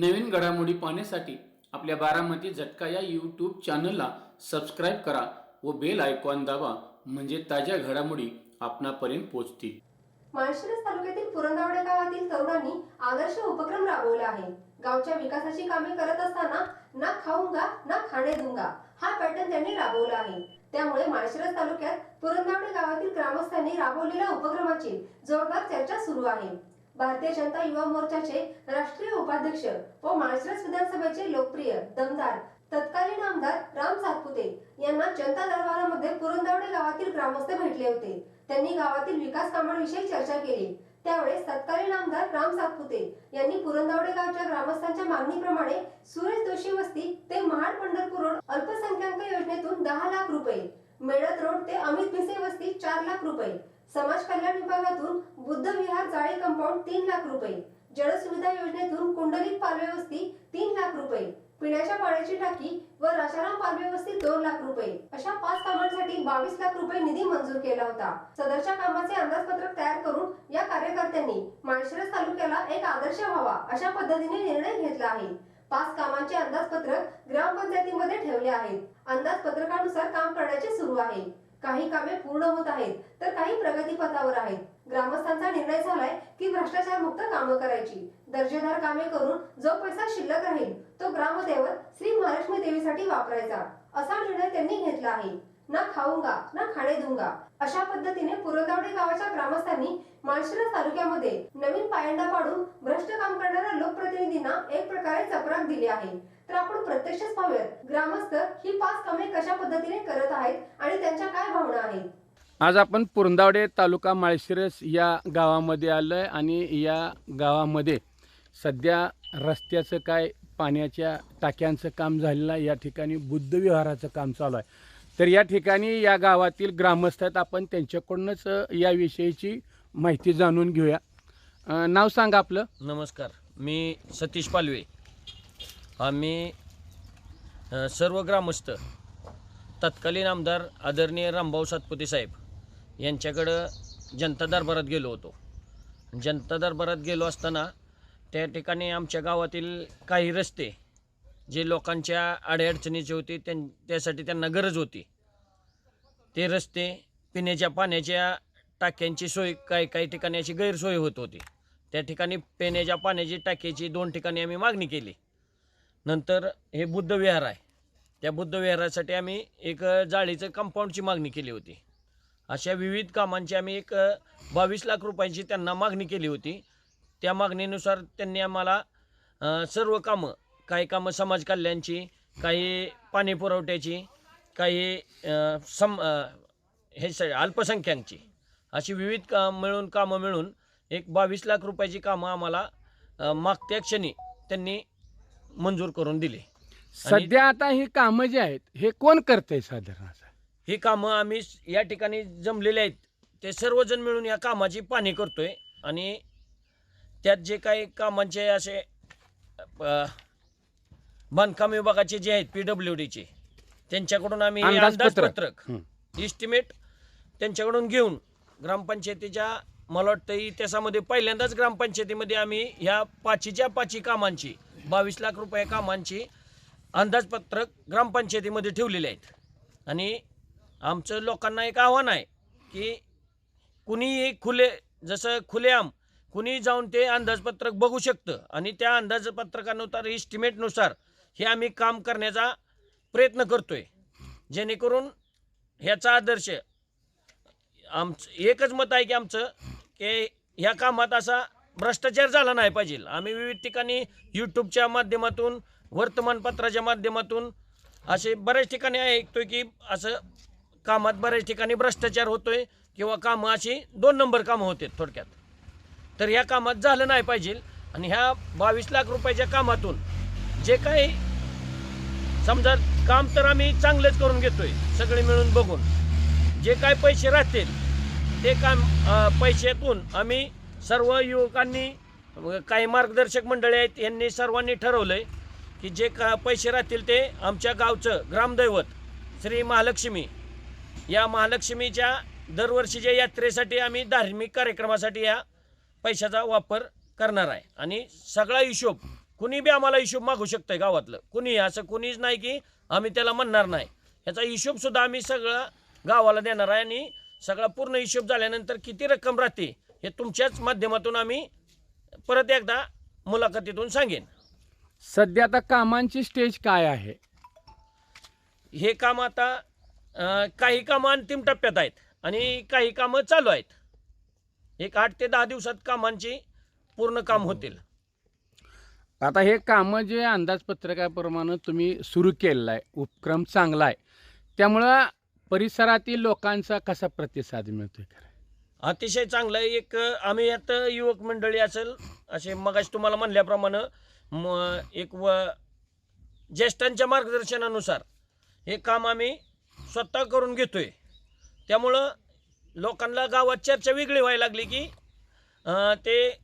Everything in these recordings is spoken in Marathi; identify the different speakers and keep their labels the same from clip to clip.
Speaker 1: नवीन घडामोडी पाहण्यासाठी आपल्या बारामती झटका या यूट्यूब चॅनलला सबस्क्राईब करा व बेल आयकॉन दाबा म्हणजे ताज्या घडामोडी आपणापर्यंत पोहोचतील.
Speaker 2: माळशिरस तालुक्यातील पुरंदावडे गावातील तरुणांनी आदर्श उपक्रम राबवला आहे. गावच्या विकासाची कामे करत असताना ना खाऊंगा ना खाणे दूंगा हा पॅटर्न त्यांनी राबवला आहे. त्यामुळे माळशिरस तालुक्यात पुरंदावडे गावातील ग्रामस्थांनी राबवलेल्या उपक्रमाची जोरदार चर्चा सुरू आहे. भारतीय जनता युवा मोर्चाचे राष्ट्रीय उपाध्यक्ष व माळशिरस विधानसभेचे लोकप्रिय दमदार तत्कालीन आमदार राम सातपुते यांना जनता दरबारामध्ये पुरंदावडे गावातील ग्रामस्थ भेटले होते. त्यांनी गावातील विकास कामांविषयी चर्चा केली. त्यावेळेस तत्कालीन आमदार राम सातपुते यांनी पुरंदावडे गावच्या ग्रामस्थांच्या मागणीप्रमाणे सुरेश दोषी वस्ती ते महाड पंढरपूर रोड अल्पसंख्याक योजनेतून दहा लाख रुपये मेळत रोड ते अमित भिसे वस्ती चार लाख रुपये समाज कल्याण विभागातून बुद्ध विहार जाळे कंपाऊंड तीन लाख रुपये. जलसुविधा योजनेतून कुंडलिक पालवे तीन लाख रुपये. पिण्याच्या पाण्याची टाकी व राजाराम पालवे दोन लाख रुपये. अशा पाच कामांसाठी बावीस लाख रुपये निधी मंजूर केला होता. सदरच्या कामाचे अंदाजपत्रक तयार करून या कार्यकर्त्यांनी माळशिरस तालुक्याला एक आदर्श व्हावा अशा पद्धतीने निर्णय घेतला आहे. पाच कामांचे अंदाजपत्रक ग्रामपंचायतीमध्ये ठेवले आहेत. अंदाजपत्रकानुसार काम करण्याचे सुरू आहे. काही कामे पूर्ण होत आहेत तर काही प्रगतीपथावर आहेत. ग्रामस्थांचा निर्णय झालाय की भ्रष्टाचार मुक्त कामं करायची. दर्जेदार कामे करून जो पैसा शिल्लक राहील तो ग्रामदैवत श्री महालक्ष्मी देवीसाठी वापरायचा. असा निर्णय त्यांनी घेतला आहे. ना खाऊंगा ना खाणे दूंगा. अशा पद्धतीने पुरंदावडे गावाच्या ग्रामस्थांनी माळशिरस तालुक्यामध्ये नवीन पायंडा पाडून भ्रष्ट काम करणाऱ्या लोकप्रतिनिधींना एक प्रकारे चपराक दिली आहे. तर आपण प्रत्यक्षच पाहूयात ग्रामस्थ ही पाच कामे कशा पद्धतीने करत आहेत आणि त्यांच्या काय भावना आहेत?
Speaker 1: आज आपण पुरंदावडे तालुका माळशिरस या गावामध्ये आलो आहे आणि या गावामध्ये सध्या रस्त्याचं काय पाण्याच्या टाक्यांचं काम झालेलं आहे. या ठिकाणी बुद्धविहाराचं काम चालू आहे. तर या ठिकाणी या गावातील ग्रामस्थ आहेत. आपण त्यांच्याकडूनच याविषयीची माहिती जाणून घेऊया. नाव सांगा आपलं.
Speaker 3: नमस्कार. मी सतीश पालवे. आम्ही सर्व ग्रामस्थ तत्कालीन आमदार आदरणीय रामभाऊ सातपुते साहेब यांच्याकडं जनता दरबारात गेलो होतो. जनता दरबारात गेलो असताना त्या ठिकाणी आमच्या गावातील काही रस्ते जे लोकांच्या अडीअडचणीचे होते त्यां त्यासाठी त्यांना गरज होती. ते रस्ते पिण्याच्या पाण्याच्या टाक्यांची सोय काही काही ठिकाणी अशी गैरसोय होत होती. त्या ठिकाणी पिण्याच्या पाण्याची टाकीची दोन ठिकाणी आम्ही मागणी केली. नंतर हे बुद्धविहार आहे. त्या बुद्धविहारासाठी आम्ही एक जाळीचं कंपाऊंडची मागणी केली होती. अशा विविध कामांची आम्ही एक बावीस लाख रुपयांची त्यांना मागणी केली होती. त्या मागणीनुसार त्यांनी आम्हाला सर्व कामं काही कामं समाज कल्याणची काही पाणी पुरवठ्याची काही सम हे स अल्पसंख्याकची अशी विविध काम मिळून कामं मिळून एक बावीस लाख रुपयाची कामं आम्हाला मागत्या क्षणी त्यांनी मंजूर करून दिली.
Speaker 1: सध्या आता ही कामं जी आहेत हे कोण करते साधारण?
Speaker 3: ही कामं आम्ही या ठिकाणी जमलेले आहेत. ते सर्वजण मिळून या कामाची पाहणी करतोय आणि त्यात जे काही कामांचे असे बांधकाम विभागाचे जे आहेत पी डब्ल्यू डीचे त्यांच्याकडून आम्ही हे
Speaker 1: अंदाजपत्रक.
Speaker 3: इस्टिमेट त्यांच्याकडून घेऊन ग्रामपंचायतीच्या मला वाटतं इतिहासामध्ये पहिल्यांदाच ग्रामपंचायतीमध्ये आम्ही ह्या पाचीच्या पाची कामांची बावीस लाख रुपये कामांची अंदाजपत्रक ग्रामपंचायतीमध्ये ठेवलेले आहेत. आणि आमचं लोकांना एक आव्हान आहे की कुणीही खुले जसं खुलेआम कुणीही जाऊन ते अंदाजपत्रक बघू शकतं. आणि त्या अंदाजपत्रकानुसार इस्टिमेटनुसार हे आम्ही काम करण्याचा प्रयत्न करतोय. जेणेकरून ह्याचा आदर्श आमचं एकच मत आहे की आमचं की ह्या कामात असा भ्रष्टाचार झाला नाही पाहिजे. आम्ही विविध ठिकाणी यूट्यूबच्या माध्यमातून वर्तमानपत्राच्या माध्यमातून असे बऱ्याच ठिकाणी ऐकतोय की असं कामात बऱ्याच ठिकाणी भ्रष्टाचार होतोय किंवा कामं अशी दोन नंबर कामं होते थोडक्यात. तर ह्या कामात झालं नाही पाहिजे आणि ह्या बावीस लाख रुपयाच्या कामातून जे काही समजा काम तर आम्ही चांगलंच करून घेतोय सगळे मिळून बघून. जे काय पैसे राहतील ते काम पैशातून आम्ही सर्व युवकांनी काही मार्गदर्शक मंडळी आहेत यांनी सर्वांनी ठरवलंय की जे का पैसे राहतील ते आमच्या गावचं ग्रामदैवत श्री महालक्ष्मी या महालक्ष्मीच्या दरवर्षीच्या यात्रेसाठी आम्ही धार्मिक कार्यक्रमासाठी या पैशाचा वापर करणार आहे. आणि सगळा हिशोब कुणी बी आम्हाला हिशोब मागू शकतंय गावातलं. कुणी असं कुणीच नाही की आम्ही त्याला म्हणणार नाही. ह्याचा हिशोब सुद्धा आम्ही सगळं गावाला देणार आहे आणि सगळा पूर्ण हिशोब झाल्यानंतर किती रक्कम राहते हे तुमच्याच माध्यमातून आम्ही परत एकदा मुलाखतीतून सांगेन.
Speaker 1: सध्या आता कामांची स्टेज काय आहे?
Speaker 3: हे काम आता काही कामं अंतिम टप्प्यात आहेत आणि काही कामं चालू आहेत. एक आठ ते दहा दिवसात कामांची पूर्ण काम होतील.
Speaker 1: आता हे कामं जे अंदाजपत्रकाप्रमाणे तुम्ही सुरू केलेलं आहे उपक्रम चांगला आहे त्यामुळं परिसरातील लोकांचा कसा प्रतिसाद मिळतोय
Speaker 3: अतिशय चांगलं आहे. एक आम्ही यात युवक मंडळी असेल असे मगाशी तुम्हाला म्हणल्याप्रमाणे म एक व ज्येष्ठांच्या मार्गदर्शनानुसार हे काम आम्ही स्वतः करून घेतोय. त्यामुळं लोकांना गावात चर्चा वेगळी व्हायला लागली की अं, ते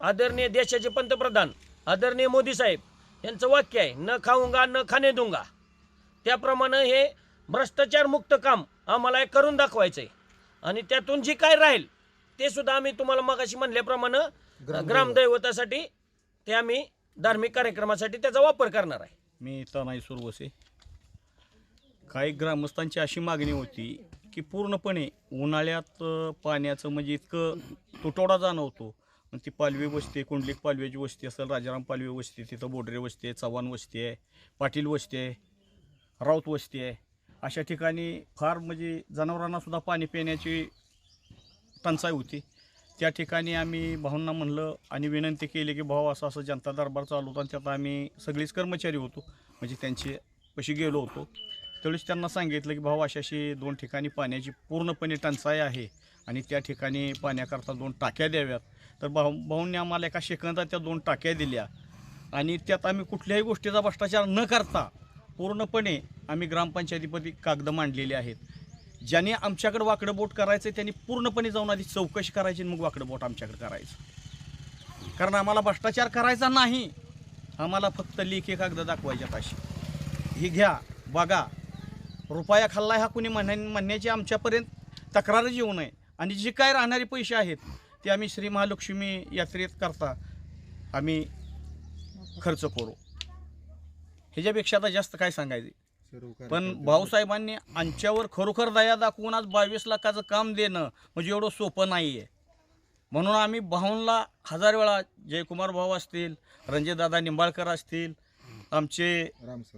Speaker 3: आदरणीय देशाचे पंतप्रधान आदरणीय मोदी साहेब यांचं वाक्य आहे न खाऊंगा न खाणे दूंगा. त्याप्रमाणे हे भ्रष्टाचारमुक्त काम आम्हाला हे करून दाखवायचं आहे आणि त्यातून जे काय राहील ते सुद्धा आम्ही तुम्हाला मगाशी म्हणल्याप्रमाणे ग्रामदैवतासाठी ते आम्ही धार्मिक कार्यक्रमासाठी त्याचा वापर करणार आहे.
Speaker 4: मी तनाई सुरवसे. काही ग्रामस्थांची अशी मागणी होती की पूर्णपणे उन्हाळ्यात पाण्याचं म्हणजे इतकं तुटवडा जाणवतो. मग ती पालवी वस्ती आहे कुंडलिक पालव्याची वस्ती असेल राजाराम पालवी वस्ती तिथं बोडरे वस्ती आहे चव्हाण वस्ती आहे पाटील वस्ती आहे राऊत वस्ती आहे. अशा ठिकाणी फार म्हणजे जनावरांनासुद्धा पाणी पिण्याची टंचाई होती. त्या ठिकाणी आम्ही भाऊंना म्हणलं आणि विनंती केली की भाऊ असं असं जनता दरबार चालू होता आणि त्यात आम्ही सगळीच कर्मचारी होतो. म्हणजे त्यांचे पशी गेलो होतो. त्यावेळेस त्यांना सांगितलं की भाऊ अशाशी दोन ठिकाणी पाण्याची पूर्णपणे टंचाई आहे आणि त्या ठिकाणी पाण्याकरता दोन टाक्या द्याव्यात. तर भाऊ भाऊंनी आम्हाला एका शेकंदात त्या दोन टाक्या दिल्या. आणि त्यात आम्ही कुठल्याही गोष्टीचा भ्रष्टाचार न करता पूर्णपणे आम्ही ग्रामपंचायतीपती कागद मांडलेले आहेत. ज्याने आमच्याकडे वाकडं बोट करायचं त्यांनी पूर्णपणे जाऊन आधी चौकशी करायची आणि मग वाकडं बोट आमच्याकडे करायचं. कारण आम्हाला भ्रष्टाचार करायचा नाही. आम्हाला फक्त लेखी कागद दाखवायच्यात अशी. ही घ्या बघा. रुपया खाल्ला हा कुणी म्हणण्या म्हणण्याची आमच्यापर्यंत तक्रारच येऊ नये. आणि जे काय राहणारे पैसे आहेत ते आम्ही श्री महालक्ष्मी यात्रेत करता. आम्ही खर्च करू. ह्याच्यापेक्षा आता जास्त काय सांगायचे? पण भाऊसाहेबांनी आमच्यावर खरोखर दया दाखवून आज बावीस लाखाचं काम देणं म्हणजे एवढं सोपं नाही आहे म्हणून आम्ही भाऊंना हजार वेळा जयकुमार भाऊ असतील रणजितदादा निंबाळकर असतील आमचे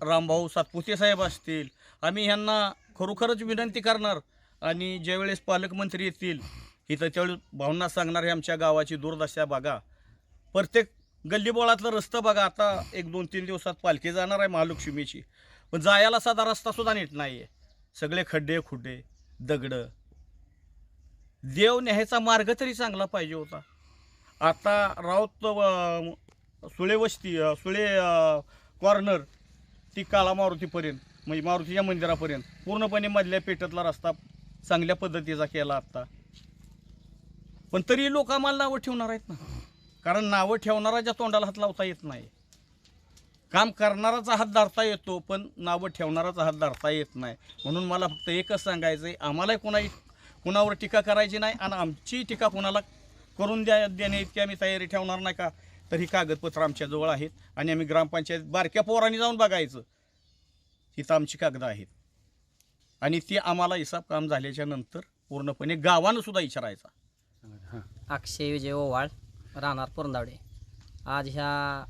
Speaker 4: रामभाऊ सातपुते साहेब असतील. आम्ही ह्यांना खरोखरच विनंती करणार आणि ज्यावेळेस पालकमंत्री येतील इथं त्यावेळेस भाऊंना सांगणार हे आमच्या गावाची दुर्दशा बघा. प्रत्येक गल्लीबोळातलं रस्तं बघा आता एक दोन तीन दिवसात पालखी जाणार आहे महालक्ष्मीची. पण जायला साधा रस्ता सुद्धा नीट नाही आहे सगळे खड्डे खुड्डे दगडं. देव न्यायचा मार्ग तरी चांगला पाहिजे होता. आता राऊत सुळे वस्ती सुळे कॉर्नर ती काळा मारुतीपर्यंत म्हणजे मारुतीच्या मंदिरापर्यंत पूर्णपणे मधल्या पेठातला रस्ता चांगल्या पद्धतीचा केला आत्ता पण तरी लोक आम्हाला नावं ठेवणार आहेत ना. कारण नावं ठेवणाराच्या तोंडाला हात लावता येत नाही. काम करणाराचा हात धरता येतो पण नावं ठेवणाराचा हात धरता येत नाही. म्हणून मला फक्त एकच सांगायचं आहे आम्हालाही कुणाही कुणावर टीका करायची नाही आणि आमची टीका कोणाला करून द्या देणे इतकी आम्ही तयारी ठेवणार नाही का? तर ही कागदपत्र आमच्याजवळ आहेत आणि आम्ही ग्रामपंचायत बारक्या पोरांनी जाऊन बघायचं. तिथं आमची कागदं आहेत. आणि ती आम्हाला हिसाब काम झाल्याच्यानंतर पूर्णपणे गावानं सुद्धा विचारायचा
Speaker 5: अक्षय विजय ओवाळ राहणार पुरंदावडे. आज ह्या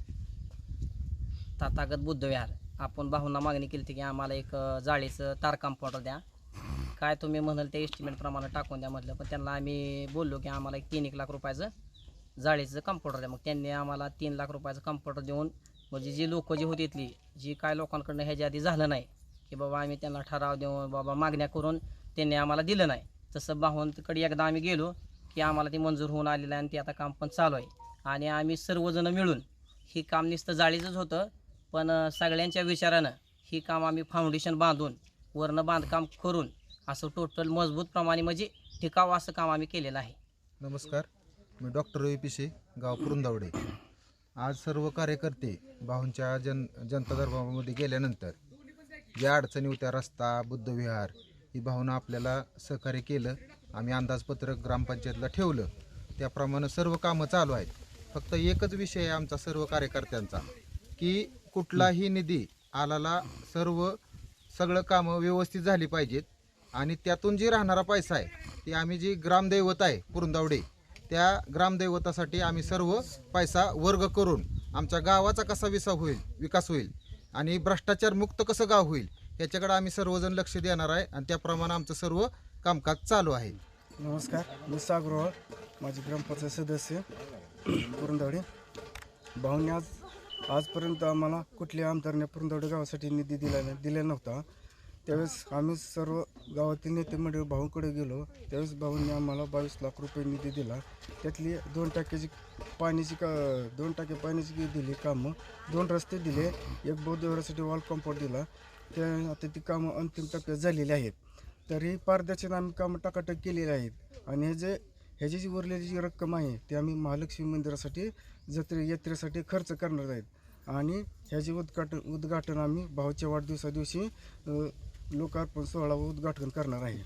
Speaker 5: तथागत बुद्धविहार आपण भाऊंना मागणी केली होती की आम्हाला एक जाळीचं तार कंपाऊंडर द्या. काय तुम्ही म्हणाल ते एस्टिमेटप्रमाणे टाकून द्या म्हटलं पण त्यांना आम्ही बोललो की आम्हाला एक तीन एक लाख रुपयाचं जाळीचं कंपाऊंडर द्या. मग त्यांनी आम्हाला तीन लाख रुपयाचं कंपाऊंडर देऊन म्हणजे जी लोकं जी होती इथली जी काय लोकांकडनं ह्याच्या आधी झालं नाही की बाबा आम्ही त्यांना ठराव देऊन बाबा मागण्या करून त्यांनी आम्हाला दिलं नाही. तसं भाऊंकडे एकदा आम्ही गेलो की आम्हाला ते मंजूर होऊन आलेलं आहे आणि ते आता काम पण चालू आहे. आणि आम्ही सर्वजणं मिळून ही काम नुसतं जाळीचंच होतं पण सगळ्यांच्या विचारानं ही काम आम्ही फाउंडेशन बांधून वरनं बांधकाम करून असं टोटल मजबूत प्रमाणे म्हणजे टिकाव असं काम आम्ही केलेलं आहे.
Speaker 6: नमस्कार. मी डॉक्टर रवी पिशे गाव पुरंदावडे. आज सर्व कार्यकर्ते भाऊंच्या जन जनता दरबारामध्ये गेल्यानंतर ज्या अडचणी होत्या रस्ता बुद्धविहार ही भावना आपल्याला सहकार्य केलं आम्ही अंदाजपत्रक ग्रामपंचायतला ठेवलं त्याप्रमाणे सर्व कामं चालू आहेत. फक्त एकच विषय आहे आमचा सर्व कार्यकर्त्यांचा की कुठलाही निधी आलाला सर्व सगळं कामं व्यवस्थित झाली पाहिजेत आणि त्यातून जी राहणारा पैसा आहे ती आम्ही जी ग्रामदैवत आहे पुरंदावडे त्या ग्रामदैवतासाठी आम्ही सर्व पैसा वर्ग करून आमच्या गावाचा कसा विसा होईल विकास होईल आणि भ्रष्टाचार मुक्त कसं गाव होईल याच्याकडे आम्ही सर्वजण लक्ष देणार आहे आणि त्याप्रमाणे आमचं सर्व कामकाज चालू आहे.
Speaker 7: नमस्कार मी सागरोह माझे ग्रामपंचायत सदस्य पुरंदवडे. भाऊने आज आजपर्यंत आम्हाला कुठल्या आमदारने पुरंदवडे गावासाठी निधी दिला नाही दिला नव्हता. त्यावेळेस आम्ही सर्व गावातील नेते मंडळ भाऊंकडे गेलो. त्यावेळेस भाऊंनी आम्हाला बावीस लाख रुपये निधी दिला. त्यातली दोन टाक्याची पाण्याची का दोन टाके पाण्याची दिली कामं. दोन रस्ते दिले. एक बौद्ध वॉल कॉम्पाऊंड दिला. त्या आता ती कामं अंतिम टप्प्यात झालेली आहेत. तरी पारदर्शन आम्ही कामं टाकाटक केलेली आहेत. आणि हे जे ह्याची जी उरलेली जी रक्कम आहे ती आम्ही महालक्ष्मी मंदिरासाठी जत्रे यात्रेसाठी खर्च करणार आहेत. आणि ह्याचे उद्घाटन उद्घाटन आम्ही भाऊच्या वाढदिवसा दिवशी लोकार्पण सोहळा व उद्घाटन करणार आहे.